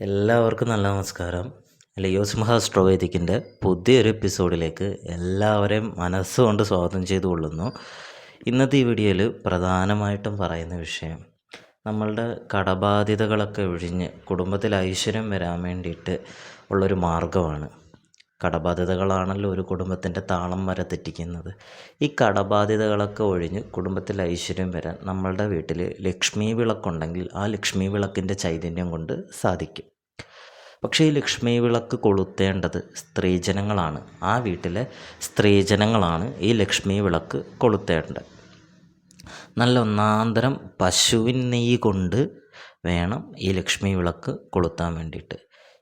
എല്ലാവർക്കും നല്ല നമസ്കാരം. ലിയോസ് മഹാസ്ട്രോവേദിക്കിന്റെ പുതിയൊരു എപ്പിസോഡിലേക്ക് എല്ലാവരെയും മനസ്സുകൊണ്ട് സ്വാഗതം ചെയ്തുകൊള്ളുന്നു. ഇന്നത്തെ ഈ വീഡിയോയിൽ പ്രധാനമായിട്ടും പറയുന്ന വിഷയം നമ്മളുടെ കടബാധ്യതകളൊക്കെ ഒഴിഞ്ഞ് കുടുംബത്തിൽ ഐശ്വര്യം വരാൻ വേണ്ടിയിട്ട് ഉള്ളൊരു മാർഗമാണ് കടബാധ്യതകളാണല്ലോ ഒരു കുടുംബത്തിന്റെ താളം വരെ തെറ്റിക്കുന്നത്. ഈ കടബാധ്യതകളൊക്കെ ഒഴിഞ്ഞ് കുടുംബത്തിൽ ഐശ്വര്യം വരാൻ നമ്മളുടെ വീട്ടിൽ ലക്ഷ്മി വിളക്കുണ്ടെങ്കിൽ ആ ലക്ഷ്മി വിളക്കിന്റെ ചൈതന്യം കൊണ്ട് സാധിക്കും. പക്ഷേ ഈ ലക്ഷ്മി വിളക്ക് കൊളുത്തേണ്ടത് സ്ത്രീജനങ്ങളാണ്. ആ വീട്ടിലെ സ്ത്രീജനങ്ങളാണ് ഈ ലക്ഷ്മി വിളക്ക് കൊളുത്തേണ്ടത്. നല്ല ഒന്നാന്തരം പശുവിൻ നെയ്യ് കൊണ്ട് വേണം ഈ ലക്ഷ്മി വിളക്ക് കൊളുത്താൻ വേണ്ടിയിട്ട്.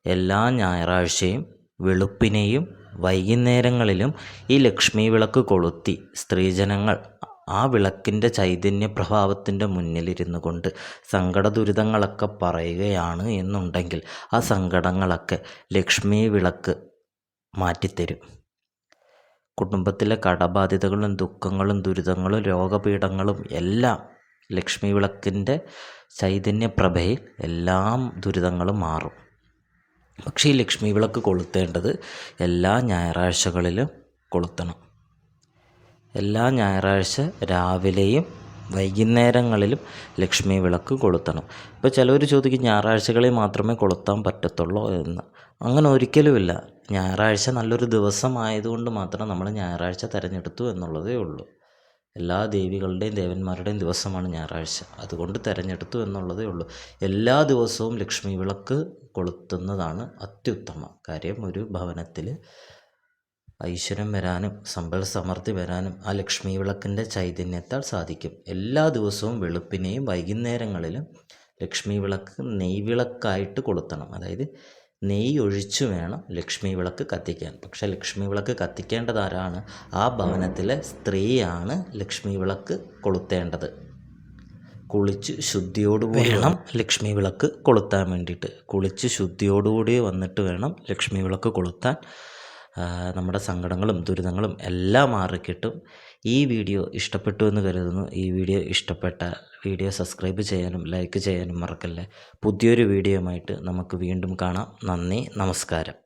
എല്ലാ ഞായറാഴ്ചയും വെളുപ്പിനെയും വൈകുന്നേരങ്ങളിലും ഈ ലക്ഷ്മി വിളക്ക് കൊളുത്തി സ്ത്രീജനങ്ങൾ ആ വിളക്കിന്റെ ചൈതന്യ പ്രഭാവത്തിന്റെ മുന്നിലിരുന്നു കൊണ്ട് സങ്കട ദുരിതങ്ങളൊക്കെ പറയുകയാണ് എന്നുണ്ടെങ്കിൽ ആ സങ്കടങ്ങളൊക്കെ ലക്ഷ്മി വിളക്ക് മാറ്റിത്തരും. കുടുംബത്തിലെ കടബാധ്യതകളും ദുഃഖങ്ങളും ദുരിതങ്ങളും രോഗപീഠങ്ങളും എല്ലാം ലക്ഷ്മി വിളക്കിന്റെ ചൈതന്യപ്രഭയിൽ എല്ലാം ദുരിതങ്ങളും മാറും. പക്ഷേ ഈ ലക്ഷ്മി വിളക്ക് കൊളുത്തേണ്ടത് എല്ലാ ഞായറാഴ്ചകളിലും കൊളുത്തണം. എല്ലാ ഞായറാഴ്ച രാവിലെയും വൈകുന്നേരങ്ങളിലും ലക്ഷ്മി വിളക്ക് കൊളുത്തണം. ഇപ്പോൾ ചിലവർ ചോദിക്കും ഞായറാഴ്ചകളിൽ മാത്രമേ കൊളുത്താൻ പറ്റത്തുള്ളൂ എന്ന്. അങ്ങനെ ഒരിക്കലുമില്ല. ഞായറാഴ്ച നല്ലൊരു ദിവസമായതുകൊണ്ട് മാത്രം നമ്മൾ ഞായറാഴ്ച തിരഞ്ഞെടുത്തു എന്നുള്ളതേ ഉള്ളൂ. എല്ലാ ദേവികളുടെയും ദേവന്മാരുടെയും ദിവസമാണ് ഞായറാഴ്ച. അതുകൊണ്ട് തിരഞ്ഞെടുത്തു എന്നുള്ളതേ ഉള്ളൂ. എല്ലാ ദിവസവും ലക്ഷ്മി വിളക്ക് കൊളുത്തുന്നതാണ് അത്യുത്തമം കാര്യം. ഒരു ഭവനത്തിൽ ഐശ്വര്യം വരാനും സമ്പൽ സമൃദ്ധി വരാനും ആ ലക്ഷ്മി വിളക്കിന്റെ ചൈതന്യത്താൽ സാധിക്കും. എല്ലാ ദിവസവും വെളുപ്പിനെയും വൈകുന്നേരങ്ങളിലും ലക്ഷ്മി വിളക്ക് നെയ് വിളക്കായിട്ട് കൊളുത്തണം. അതായത് നെയ് ഒഴിച്ചു വേണം ലക്ഷ്മി വിളക്ക് കത്തിക്കാൻ. പക്ഷേ ലക്ഷ്മി വിളക്ക് കത്തിക്കേണ്ടത് ആരാണ്? ആ ഭവനത്തിലെ സ്ത്രീയാണ് ലക്ഷ്മി വിളക്ക് കൊളുത്തേണ്ടത്. കുളിച്ച് ശുദ്ധിയോടുകൂടി വേണം ലക്ഷ്മി വിളക്ക് കൊളുത്താൻ വേണ്ടിയിട്ട്. കുളിച്ച് ശുദ്ധിയോടുകൂടി വന്നിട്ട് വേണം ലക്ഷ്മി വിളക്ക് കൊളുത്താൻ. നമ്മുടെ സങ്കടങ്ങളും ദുരിതങ്ങളും എല്ലാം മാറിക്കിട്ടും. ഈ വീഡിയോ ഇഷ്ടപ്പെട്ടു എന്ന് കരുതുന്നു. ഈ വീഡിയോ ഇഷ്ടപ്പെട്ട വീഡിയോ സബ്സ്ക്രൈബ് ചെയ്യാനും ലൈക്ക് ചെയ്യാനും മറക്കല്ലേ. പുതിയൊരു വീഡിയോയുമായിട്ട് നമുക്ക് വീണ്ടും കാണാം. നന്ദി നമസ്കാരം.